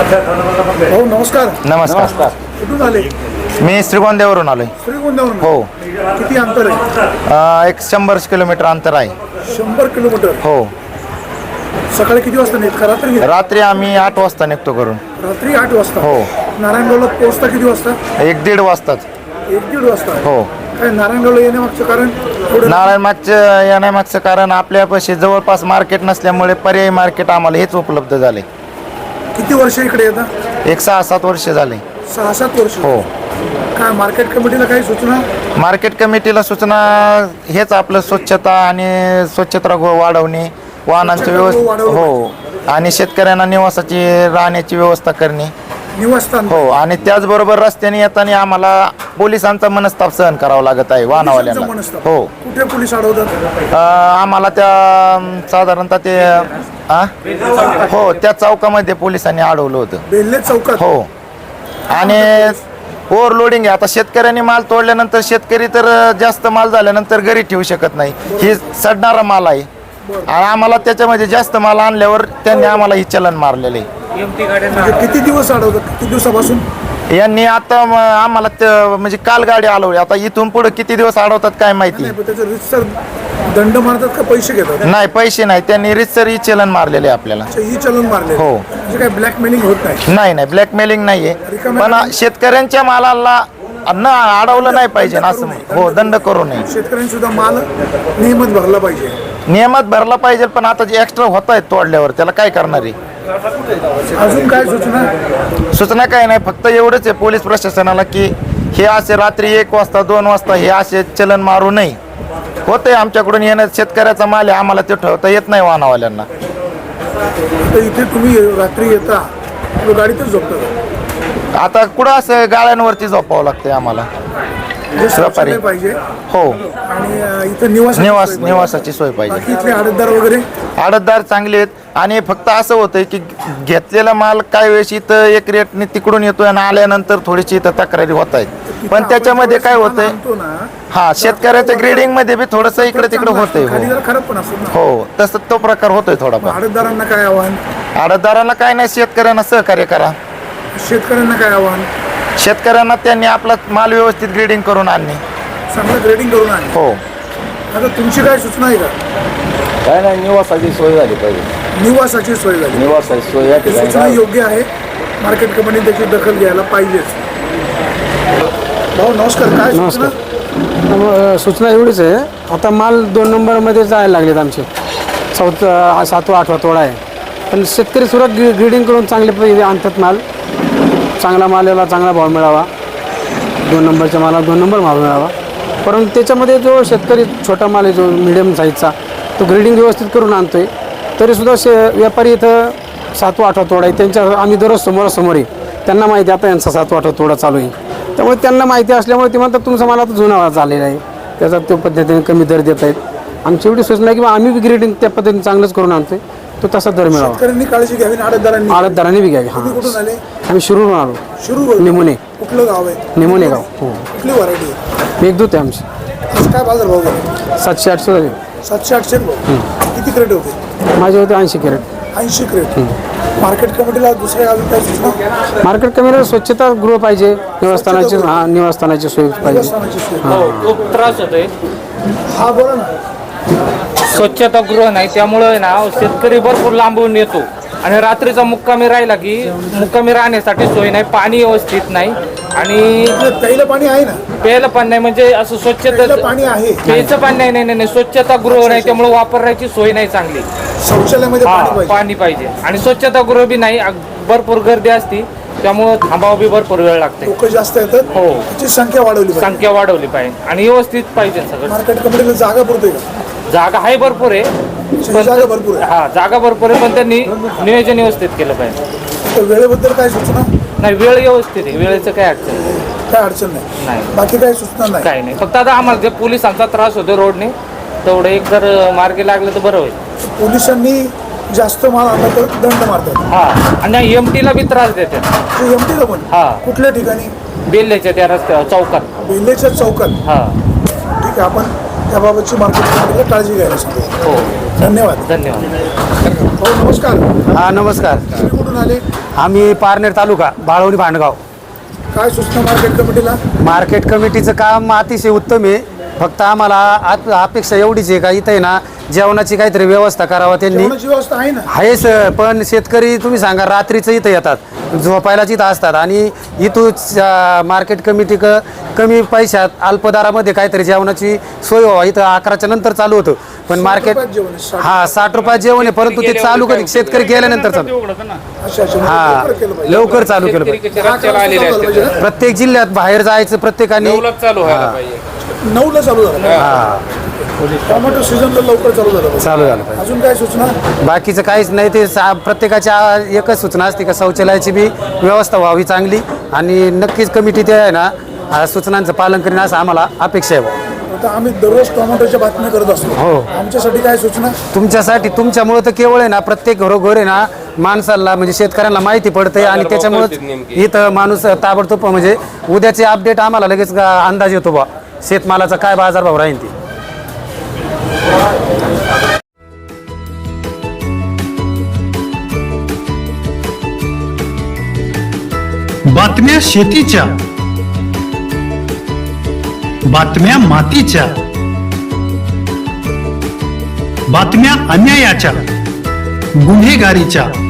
भाऊ नमस्कार. नमस्कार. कुठून आले? मी श्रीगोंद्यावरून आलोय. श्रीगोंद्यावरून हो. किती अंतर आहे? अं, एक शंभर किलोमीटर अंतर आहे. शंभर किलोमीटर. हो. सकाळी किती वाजता निघता रात्री निघता? रात्री आम्ही आठ वाजता निघतो करून रात्री आठ वाजता? हो. नारायणगावला पोहोचता किती वाजता? एक दीड वाजताच एक दीड वाजता. हो. काय नारायणगावला येण्यामागचं कारण? नारायण मागचं येण्यामागचं कारण आपल्यापाशी जवळपास मार्केट नसल्यामुळे पर्यायी मार्केट आम्हाला हेच उपलब्ध झाले. किती वर्ष इकडे येतात एक सहा सात वर्ष झाले. सहा सात वर्ष? हो. काय मार्केट कमिटीला काही सूचना? मार्केट कमिटीला सूचना हेच आपलं स्वच्छता आणि स्वच्छता गो- वाढवणे वाहनांचं स्वच्छतागृह वाढवलं व्यवस्था हो. आणि शेतकऱ्यांना निवासाची राहण्याची व्यवस्था करणे. निवासस्थान. हो. आणि त्याचबरोबर रस्त्याने येताना आम्हाला पोलिसांचा मनस्ताप सहन करावा लागत आहे वाहनवाल्यांना. मनस्ताप. हो. कुठे पोलीस अडवतात? अं, आम्हाला त्या साधारणतः ते हो त्या चौकामध्ये पोलिसांनी अडवलं होतं. बेल्ले चौकात? हो. आणि ओव्हरलोडिंग आहे. आता शेतकऱ्यांनी माल तोडल्यानंतर शेतकरी तर जास्त माल झाल्यानंतर घरी ठेवू शकत नाही. ही सडणारा माल आहे. आणि आम्हाला त्याच्यामध्ये जास्त माल आणल्यावर त्यांनी आम्हाला ही चलन मारलेलं आहे. म्हणजे किती दिवस अडवतात? किती दिवसापासून? यांनी आता म- आम्हाला ते- म्हणजे काल गाडी आलवली. आता इथून पुढे किती दिवस अडवतात काय माहिती? नाही पण त्याचं रितसर दंड मारतात का पैसे घेतात? नाही पैसे नाही. त्यांनी रितसर चलन मारलेले आहे आपल्याला. अच्छा, ही चलन मारले हो. म्हणजे काय ब्लॅकमेलिंग होत नाही? नाही नाही. ब्लॅकमेलिंग नाहीये. रिकाम्या पण शेतकऱ्यांच्या मालाला न अडवलं नाही पाहिजे ना असं. हो दंड करू नये. शेतकऱ्यांनी सुद्धा माल नियमित भरला पाहिजे. नियमात भरला पाहिजे पण आता जे एक्स्ट्रा होत आहेत तोडल्यावर त्याला काय करणार आहे? अजून काय सूचना? सूचना काय नाही. फक्त एवढंच आहे पोलीस प्रशासनाला की हे असे रात्री एक वाजता दोन वाजता हे असे चलन मारू नये. होतंय आमच्याकडून येणं शेतकऱ्याचा माल आहे आम्हाला ते ठेवता येत नाही वाहनवाल्यांना. तर इथे तुम्ही रात्री येता तो गाडीतच झोपता. आता कुठं असं गाळ्यांवरती झोपावं लागतंय आम्हाला? जे शौचालय पाहिजे. हो. आणि अं, इथं निवास निवास निवासाची सोय पाहिजे. बाकी इथले आडतदार वगैरे? आडतदार चांगले आहेत. आणि फक्त असं होतंय की घेतलेला माल काय वेळेस इथं एक रेटने तिकडून येतोय आणि आल्यानंतर थोडीशी इथं तक्रारी होत आहेत. पण त्याच्यामध्ये काय होतंय? हा शेतकऱ्याच्या ग्रेडिंगमध्ये बी थोडस इकडे तिकडे होतंय हो. जरा खराब पण असतो ना. हो तसं तो प्रकार होतोय थोडाफार. आडतदारांना काय आव्हान? आडतदारांना काय नाही शेतकऱ्यांना सहकार्य करा. शेतकऱ्यांना काय आव्हान? शेतकऱ्यांना त्यांनी आपला माल व्यवस्थित ग्रेडिंग करून आणणे. चांगलं ग्रेडिंग करून आण हो. आता तुमची काय सूचना आहे का? काय नाही निवासाची सोय झाली पाहिजे. निवासाची सोय झाली. निवासाची सोय या सूचना योग्य आहे. मार्केट कमिटीने त्याची दखल घ्यायला पाहिजेच. भाऊ नमस्कार. काय सूचना? त्यामुळं सूचना एवढीच आहे. आता माल दोन नंबरमध्ये जायला लागलेत आमचे. चौथा सातवा आठवा तोडा आहे. पण शेतकरी सुद्धा ग्री ग्रीडिंग करून चांगले पैसे आणतात माल. चांगला माल याला चांगला भाव मिळावा. दोन नंबरच्या मालाला दोन नंबर भाव मिळावा. परंतु त्याच्यामध्ये जो शेतकरी छोटा माल आहे जो मिडियम साईजचा तो ग्रेडिंग व्यवस्थित करून आणतोय. तरीसुद्धा शे व्यापारी इथं सातवा आठवा तोडा आहे. त्यांच्या आम्ही दररोज समोरासमोर आहे. त्यांना माहिती आता यांचा सातवा आठवा तोडा चालू आहे. त्यामुळे त्यांना माहिती असल्यामुळे ते म्हणतात तुमचा माल आता जुना झालेला आहे. त्याचा त्या पद्धतीने कमी दर देत आहेत. आमची एवढी सूचना आहे की आम्ही बी ग्रेडिंग त्या पद्धतीने चांगलंच करून आणतोय. तो तसा दर मिळावा. काळजी घ्यावी आडतदारांनी आडतदाराने बी घ्यावी हां. आम्ही शिरूरून आलो. सुरू निमोने. कुठलं गाव आहे? निमोने गाव. हो. कुठली व्हरायटी आहे? मेघदूत आहे आमची. काय बाजार भाव सातशे आठशे झाले. सातशे आठशे किती क्रेट होते? माझे होते ऐंशी कॅरेट. ऐंशी क्रेट. मार्केट कमिटीला दुसऱ्या अजून काय सूचना? मार्केट कमीला स्वच्छता गृह पाहिजे निवासस्थानाची हां निवासस्थानाची सोय पाहिजे. हो. खूप त्रास होतोय. हा बोला ना. स्वच्छता गृह नाही त्यामुळं ना शेतकरी भरपूर लांबून येतो. आणि रात्रीचा मुक्कामी राहिला की मुक्कामी राहण्यासाठी सोय नाही पाणी व्यवस्थित नाही. आणि प्यायला पाणी आहे ना? प्यायला पाणी नाही म्हणजे असं प्यायला स्वच्छता पाणी आहे. प्यायचं पाणी नाही नाही नाही नाही. स्वच्छता गृह नाही त्यामुळे वापरायची सोय नाही चांगली. शौचालयामध्ये हा पाणी पाहिजे. पाणी पाहिजे. आणि स्वच्छता गृह बी नाही अग- भरपूर गर्दी असती त्यामुळं थांबावं बी भरपूर वेळ लागते. लोक जास्त येतात हो. त्याची संख्या वाढवली पाहिजे. संख्या वाढवली पाहिजे. आणि व्यवस्थित पाहिजे सगळं. मार्केट कमिटीला जागा पुरते का? जागा आहे भरपूर आहे जागा भरपूर आहे. हा जागा भरपूर आहे पण त्यांनी नियोजन व्यवस्थित केलं पाहिजे. तर वेळेबद्दल काय सूचना? नाही वेळ व्यवस्थित आहे. वेळेचं काय अडचण नाही. काय अडचण नाही. नाही. बाकी काय सूचना नाही? काही नाही. फक्त आता आम्हाला जे पोलिसांचा त्रास होतो रोडने तेवढं एक जर मार्गी लागलं तर बरं होईल. पोलिसांनी जास्त माल आणला तर दंड मारतात. हा आणि एम टीला बी त्रास देतात. ते एमटीला पण? हा. कुठल्या ठिकाणी? बेल्ल्याच्या त्या रस्त्यावर चौकात. बेल्लेच्या चौकात. हा. ठीक आहे आपण त्याबाबतची मार्केट कमिटीला काळजी घ्यायला सांगतो. हो. धन्यवाद. धन्यवाद. हो नमस्कार. हा नमस्कार. तुम्ही कुठून आले? आम्ही पारनेर तालुका बाळवणी भांडगाव. काय सूचना मार्केट कमिटीला? मार्केट कमिटीचं काम अतिशय उत्तम आहे. फक्त आम्हाला आत- अपेक्षा एवढीच आहे का इथं आहे ना जेवणाची काहीतरी व्यवस्था करावा त्यांनी. जेवणाची व्यवस्था आहे ना. आहे सर पण शेतकरी तुम्ही सांगा रात्रीचं इथं येतात झोपायलाच इथं असतात. आणि इथून मार्केट कमिटी क कमी पैशात अल्प दरामध्ये काहीतरी जेवणाची सोय व्हावा. इथं अकराच्या नंतर चालू होतं. पण मार्केट रुपयात जेवण आहे, साठ. हा साठ रुपयात जेवण आहे परंतु ते चालू कधी? शेतकरी गेल्यानंतर चालू. अच्छा अच्छा हा लवकर केलं पाहिजे. लवकर चालू केलं पाहिजे. कसे रस्त्याला आलेले प्रत्येक जिल्ह्यात बाहेर जायचं प्रत्येकाने चालू व्हायला पाहिजे? नऊला चालू झालं. टोमॅटो सीझनला लवकर चालू झालं. चालू झालं पाहिजे. अजून काय सूचना? बाकीचं काहीच नाही ते सा प्रत्येकाच्या एकच सूचना असते का शौचालयाची बी व्यवस्था व्हावी चांगली आणि नक्कीच कमिटी ते आहे ना आ, सूचनांचं पालन करीन असं आम्हाला अपेक्षा आहे बुवा. आता आम्ही दररोज टोमॅटोच्या बातम्या करत असतो. हो. आमच्यासाठी काय सूचना? तुमच्यासाठी तुमच्यामुळं तर केवळ आहे ना प्रत्येक घरोघर आहे ना माणसाला म्हणजे शेतकऱ्यांना माहिती पडते आणि त्याच्यामुळं इथं माणूस ताबडतोब म्हणजे उद्याचे अपडेट आम्हाला लगेच अंदाज येतो बा. शेतमालाचा काय बाजारभाव राहील ती? बातम्या शेतीच्या. बातम्या मातीच्या. बातम्या अन्यायाच्या. गुन्हेगारीच्या.